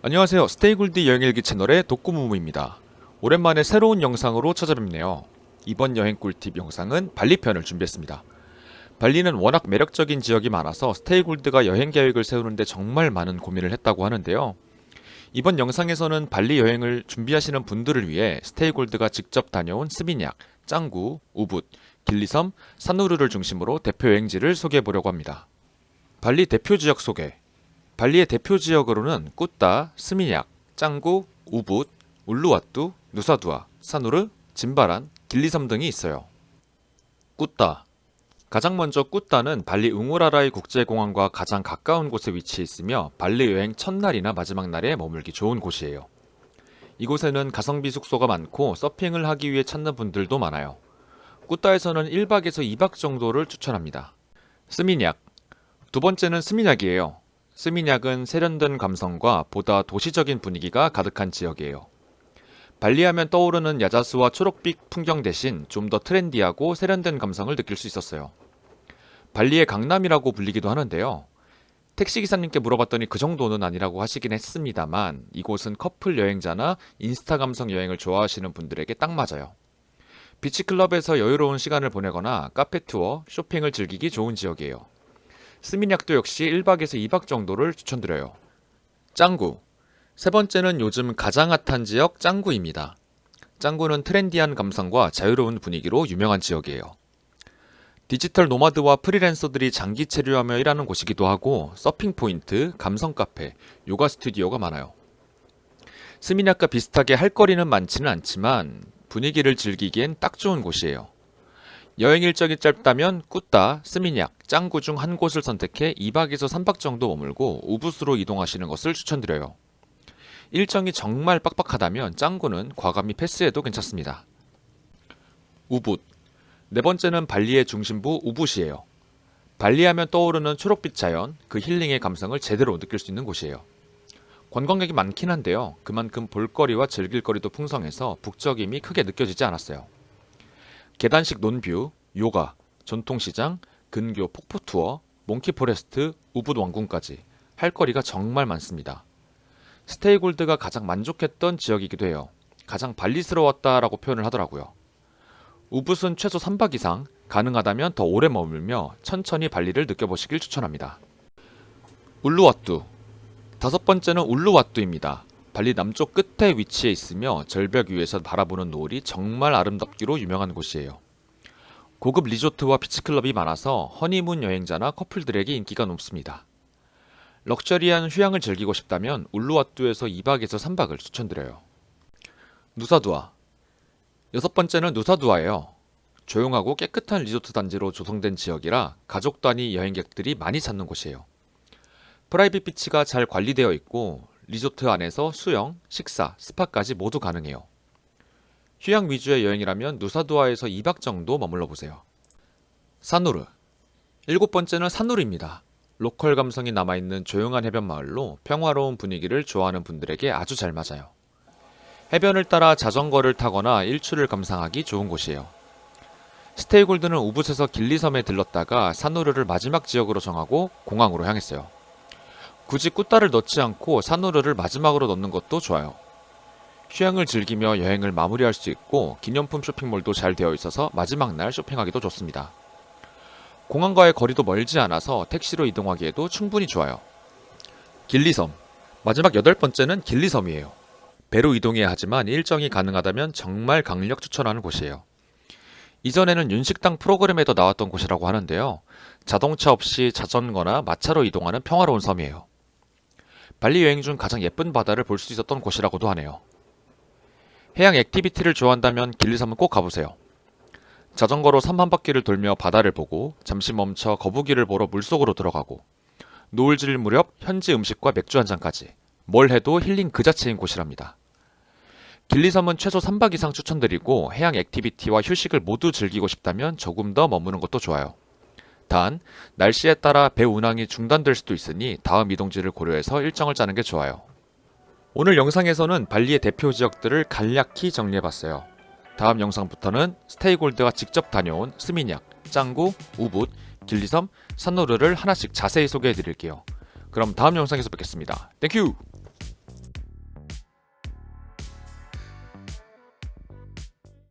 안녕하세요. 스테이골드 여행일기 채널의 독구무무입니다. 오랜만에 새로운 영상으로 찾아뵙네요. 이번 여행 꿀팁 영상은 발리편을 준비했습니다. 발리는 워낙 매력적인 지역이 많아서 스테이골드가 여행 계획을 세우는데 정말 많은 고민을 했다고 하는데요. 이번 영상에서는 발리 여행을 준비하시는 분들을 위해 스테이골드가 직접 다녀온 스미냑, 짱구, 우붓, 길리섬, 산우르를 중심으로 대표 여행지를 소개해 보려고 합니다. 발리 대표 지역 소개. 발리의 대표 지역으로는 꾸따, 스미냑, 짱구, 우붓, 울루와뚜, 누사두아, 사누르, 짐바란, 길리섬 등이 있어요. 꾸따 가장 먼저 꾸따는 발리 응우라라이 국제공항과 가장 가까운 곳에 위치해 있으며 발리 여행 첫날이나 마지막 날에 머물기 좋은 곳이에요. 이곳에는 가성비 숙소가 많고 서핑을 하기 위해 찾는 분들도 많아요. 꾸따에서는 1박에서 2박 정도를 추천합니다. 스미냑 두 번째는 스미냑이에요. 스미냑은 세련된 감성과 보다 도시적인 분위기가 가득한 지역이에요. 발리하면 떠오르는 야자수와 초록빛 풍경 대신 좀 더 트렌디하고 세련된 감성을 느낄 수 있었어요. 발리의 강남이라고 불리기도 하는데요. 택시기사님께 물어봤더니 그 정도는 아니라고 하시긴 했습니다만 이곳은 커플 여행자나 인스타 감성 여행을 좋아하시는 분들에게 딱 맞아요. 비치클럽에서 여유로운 시간을 보내거나 카페 투어, 쇼핑을 즐기기 좋은 지역이에요. 스미냑도 역시 1박에서 2박 정도를 추천드려요. 짱구. 세 번째는 요즘 가장 핫한 지역 짱구입니다. 짱구는 트렌디한 감성과 자유로운 분위기로 유명한 지역이에요. 디지털 노마드와 프리랜서들이 장기 체류하며 일하는 곳이기도 하고 서핑 포인트, 감성 카페, 요가 스튜디오가 많아요. 스미냑과 비슷하게 할 거리는 많지는 않지만 분위기를 즐기기엔 딱 좋은 곳이에요. 여행 일정이 짧다면 꾸따, 스미냑, 짱구 중 한 곳을 선택해 2박에서 3박 정도 머물고 우붓으로 이동하시는 것을 추천드려요. 일정이 정말 빡빡하다면 짱구는 과감히 패스해도 괜찮습니다. 우붓. 네 번째는 발리의 중심부 우붓이에요. 발리하면 떠오르는 초록빛 자연, 그 힐링의 감성을 제대로 느낄 수 있는 곳이에요. 관광객이 많긴 한데요. 그만큼 볼거리와 즐길거리도 풍성해서 북적임이 크게 느껴지지 않았어요. 계단식 논뷰, 요가, 전통시장, 근교 폭포 투어, 몽키 포레스트, 우붓 왕궁까지 할 거리가 정말 많습니다. 스테이골드가 가장 만족했던 지역이기도 해요. 가장 발리스러웠다라고 표현을 하더라고요. 우붓은 최소 3박 이상, 가능하다면 더 오래 머물며 천천히 발리를 느껴보시길 추천합니다. 울루와뚜 다섯 번째는 울루와뚜입니다. 발리 남쪽 끝에 위치해 있으며 절벽 위에서 바라보는 노을이 정말 아름답기로 유명한 곳이에요. 고급 리조트와 비치클럽이 많아서 허니문 여행자나 커플들에게 인기가 높습니다. 럭셔리한 휴양을 즐기고 싶다면 울루와뚜에서 2박에서 3박을 추천드려요. 누사두아 여섯 번째는 누사두아예요. 조용하고 깨끗한 리조트 단지로 조성된 지역이라 가족 단위 여행객들이 많이 찾는 곳이에요. 프라이빗 비치가 잘 관리되어 있고 리조트 안에서 수영, 식사, 스파까지 모두 가능해요. 휴양 위주의 여행이라면 누사두아에서 2박 정도 머물러 보세요. 산누르 일곱 번째는 산누르입니다. 로컬 감성이 남아있는 조용한 해변 마을로 평화로운 분위기를 좋아하는 분들에게 아주 잘 맞아요. 해변을 따라 자전거를 타거나 일출을 감상하기 좋은 곳이에요. 스테이골드는 우붓에서 길리섬에 들렀다가 산누르를 마지막 지역으로 정하고 공항으로 향했어요. 굳이 꾸따를 넣지 않고 산누르를 마지막으로 넣는 것도 좋아요. 휴양을 즐기며 여행을 마무리할 수 있고 기념품 쇼핑몰도 잘 되어 있어서 마지막 날 쇼핑하기도 좋습니다. 공항과의 거리도 멀지 않아서 택시로 이동하기에도 충분히 좋아요. 길리섬. 마지막 여덟 번째는 길리섬이에요. 배로 이동해야 하지만 일정이 가능하다면 정말 강력 추천하는 곳이에요. 이전에는 윤식당 프로그램에도 나왔던 곳이라고 하는데요. 자동차 없이 자전거나 마차로 이동하는 평화로운 섬이에요. 발리 여행 중 가장 예쁜 바다를 볼 수 있었던 곳이라고도 하네요. 해양 액티비티를 좋아한다면 길리섬은 꼭 가보세요. 자전거로 섬 한 바퀴를 돌며 바다를 보고 잠시 멈춰 거북이를 보러 물속으로 들어가고 노을 질 무렵 현지 음식과 맥주 한 잔까지 뭘 해도 힐링 그 자체인 곳이랍니다. 길리섬은 최소 3박 이상 추천드리고 해양 액티비티와 휴식을 모두 즐기고 싶다면 조금 더 머무는 것도 좋아요. 단, 날씨에 따라 배 운항이 중단될 수도 있으니 다음 이동지를 고려해서 일정을 짜는 게 좋아요. 오늘 영상에서는 발리의 대표 지역들을 간략히 정리해봤어요. 다음 영상부터는 스테이골드가 직접 다녀온 스미냑, 짱구, 우붓, 길리섬, 산노르를 하나씩 자세히 소개해드릴게요. 그럼 다음 영상에서 뵙겠습니다. 땡큐!